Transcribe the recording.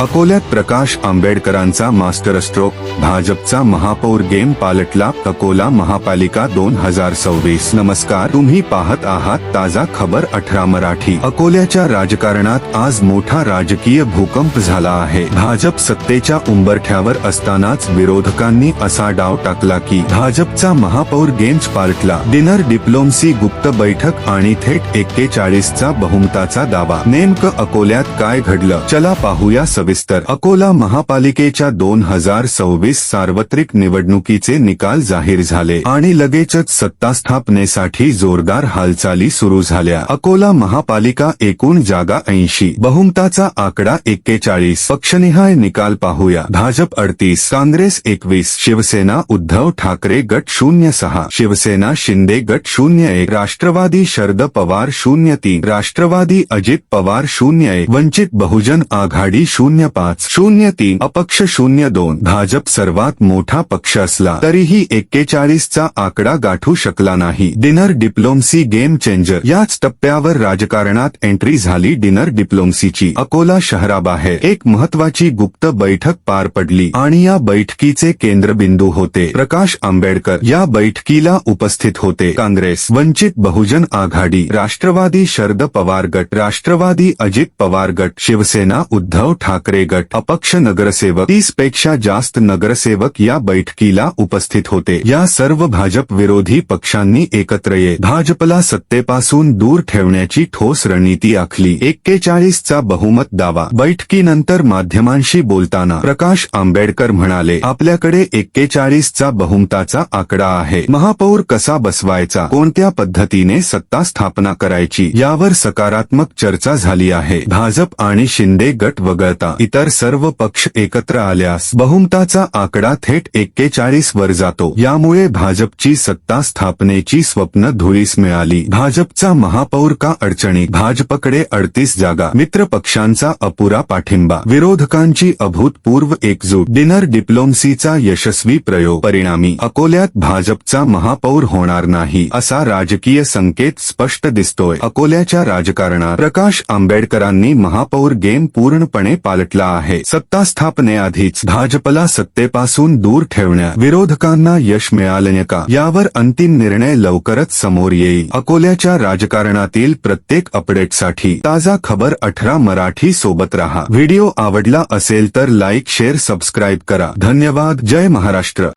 अकोल्यात प्रकाश आंबेडकरांचा master stroke भाजपचा महापौर गेम पालटला अकोला महापालिका दोन हजार सव्वीस. नमस्कार तुम्ही पाहत आहात ताजा खबर अठरा मराठी. अकोल्याच्या राजकारणात आज मोठा राजकीय भूकंप झाला आहे. भाजप सत्तेच्या उंबरठ्यावर असतानाच विरोधकांनी असा डाव टाकला की भाजपचा महापौर गेम्स पालटला. डिनर डिप्लोमसी गुप्त बैठक आणि थेट एक्केचाळीसचा बहुमताचा दावा. नेमकं अकोल्यात काय घडलं? चला पाहूया सविस्तर अकोला महापालिकेच्या दोन हजार सव्वीस सार्वत्रिक निवडणुकीचे निकाल जाहीर झाले आणि लगेचच सत्ता स्थापनेसाठी जोरदार हालचाली सुरू झाल्या. अकोला महापालिका एकूण जागा ऐंशी बहुमताचा आकडा एक्केचाळीस. पक्षनिहाय निकाल पाहूया. भाजप अडतीस काँग्रेस एकवीस शिवसेना उद्धव ठाकरे गट शून्य सहा शिवसेना शिंदे गट शून्य एक राष्ट्रवादी शरद पवार शून्य तीन राष्ट्रवादी अजित पवार शून्य एक वंचित बहुजन आघाडी शून्य पाच शून्य तीन अपक्ष शून्य दोन भाजप सर्वात मोठा पक्ष असला तरीही एक्केचाळीसचा आकडा गाठू शकला नाही. डिनर डिप्लोमसी गेम चेंजर याच टप्प्यावर राजकारणात एंट्री झाली डिनर डिप्लोमसीची. अकोला शहराबाहेर एक महत्वाची गुप्त बैठक पार पडली आणि या बैठकीचे केंद्रबिंदू होते. प्रकाश आंबेडकर या बैठकीला उपस्थित होते. काँग्रेस वंचित बहुजन आघाडी राष्ट्रवादी शरद पवार गट राष्ट्रवादी अजित पवार गट शिवसेना उद्धव ठाकरे गट अपक्ष नगरसेवक तीसपेक्षा जास्त नगरसेवक या बैठकीला उपस्थित होते. या सर्व भाजप विरोधी पक्षांनी एकत्र येत भाजपला सत्तेपासून दूर ठेवण्याची ठोस रणनीती आखली. एक्केचाळीसचा बहुमत दावा. बैठकीनंतर माध्यमांशी बोलताना प्रकाश आंबेडकर म्हणाले आपल्याकडे एक्केचाळीसचा बहुमताचा आकडा आहे. महापौर कसा बसवायचा? कोणत्या पद्धतीने सत्ता स्थापना करायची? यावर सकारात्मक चर्चा झाली आहे. भाजप आणि शिंदे गट वगळता इतर सर्व पक्ष एकत्र आल्यास बहुमताचा आकडा थेट एक्केचाळीस वर जातो. यामुळे भाजपची सत्ता स्थापनेची स्वप्न धुळीस मिळाली. भाजपचा महापौर का अडचणी? भाजपकडे अडतीस जागा. मित्र पक्षांचा अपुरा पाठिंबा. विरोधकांची अभूतपूर्व एकजूट. डिनर डिप्लोमसीचा यशस्वी प्रयोग. परिणामी अकोल्यात भाजपचा महापौर होणार नाही असा राजकीय संकेत स्पष्ट दिसतोय. अकोल्याच्या राजकारणात प्रकाश आंबेडकरांनी महापौर गेम पूर्णपणे पालटला आहे. सत्ता स्थापनेआधीच भाजपला सत्तेपासून दूर ठेवण्या विरोधकांना यश मिळालं का? यावर अंतिम निर्णय लवकरच समोर येईल. अकोल्याच्या राजकारणातील प्रत्येक अपडेटसाठी ताजा खबर अठरा मराठी सोबत रहा. व्हिडिओ आवडला असेल तर लाईक शेअर सबस्क्राईब करा. धन्यवाद. जय महाराष्ट्र.